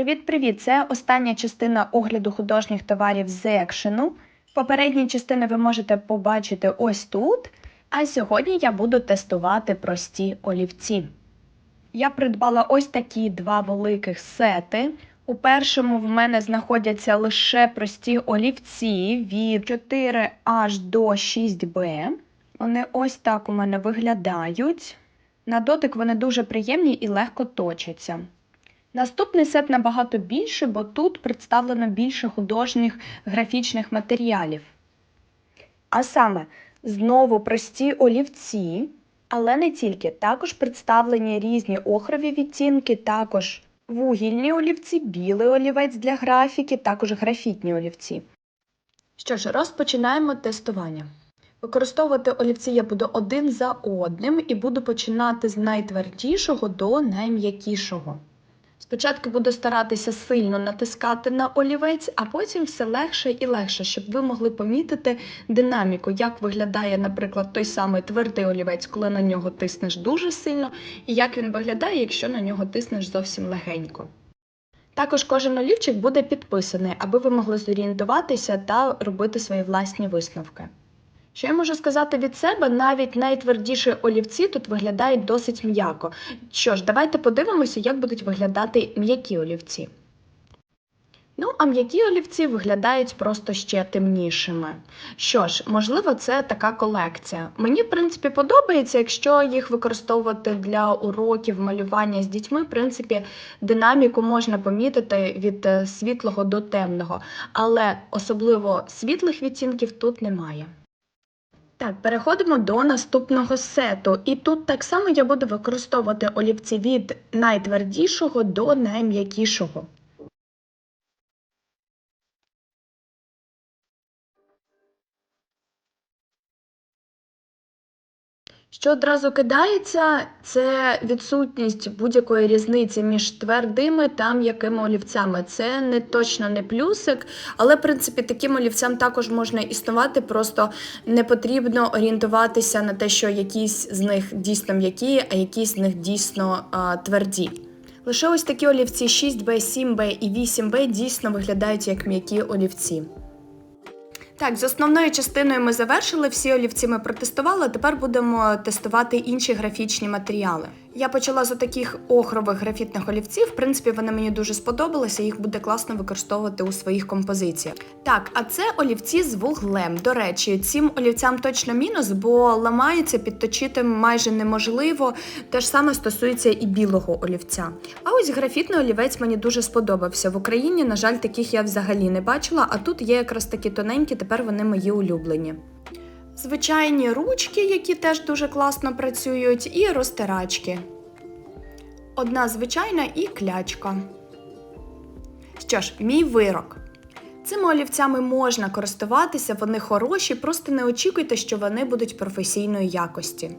Привіт-привіт! Це остання частина огляду художніх товарів з екшену. Попередні частини ви можете побачити ось тут. А сьогодні я буду тестувати прості олівці. Я придбала ось такі два великих сети. У першому в мене знаходяться лише прості олівці від 4 аж до 6Б. Вони ось так у мене виглядають. На дотик вони дуже приємні і легко точаться. Наступний сет набагато більше, бо тут представлено більше художніх графічних матеріалів. А саме, знову прості олівці, але не тільки. Також представлені різні охрові відтінки, також вугільні олівці, білий олівець для графіки, також графітні олівці. Що ж, розпочинаємо тестування. Використовувати олівці я буду один за одним і буду починати з найтвердішого до найм'якішого. Спочатку буду старатися сильно натискати на олівець, а потім все легше і легше, щоб ви могли помітити динаміку, як виглядає, наприклад, той самий твердий олівець, коли на нього тиснеш дуже сильно, і як він виглядає, якщо на нього тиснеш зовсім легенько. Також кожен олівчик буде підписаний, аби ви могли зорієнтуватися та робити свої власні висновки. Що я можу сказати від себе, навіть найтвердіші олівці тут виглядають досить м'яко. Що ж, давайте подивимося, як будуть виглядати м'які олівці. Ну, а м'які олівці виглядають просто ще темнішими. Що ж, можливо, це така колекція. Мені, в принципі, подобається, якщо їх використовувати для уроків малювання з дітьми, в принципі, динаміку можна помітити від е, світлого до темного, але особливо світлих відтінків тут немає. Так, переходимо до наступного сету. І тут так само я буду використовувати олівці від найтвердішого до найм'якішого. Що одразу кидається, це відсутність будь-якої різниці між твердими та м'якими олівцями. Це не точно не плюсик, але в принципі таким олівцям також можна існувати, просто не потрібно орієнтуватися на те, що якісь з них дійсно м'які, а якісь з них дійсно а, тверді. Лише ось такі олівці 6B, 7B і 8B дійсно виглядають як м'які олівці. Так, з основною частиною ми завершили, всі олівці ми протестували. Тепер будемо тестувати інші графічні матеріали. Я почала з таких охрових графітних олівців. В принципі, вони мені дуже сподобалися, їх буде класно використовувати у своїх композиціях. Так, а це олівці з вуглем. До речі, цим олівцям точно мінус, бо ламаються, підточити майже неможливо. Те ж саме стосується і білого олівця. А ось графітний олівець мені дуже сподобався. В Україні, на жаль, таких я взагалі не бачила, а тут є якраз такі тоненькі, тепер вони мої улюблені. Звичайні ручки, які теж дуже класно працюють, і розтирачки. Одна звичайна і клячка. Що ж, мій вирок. Цими олівцями можна користуватися, вони хороші, просто не очікуйте, що вони будуть професійної якості.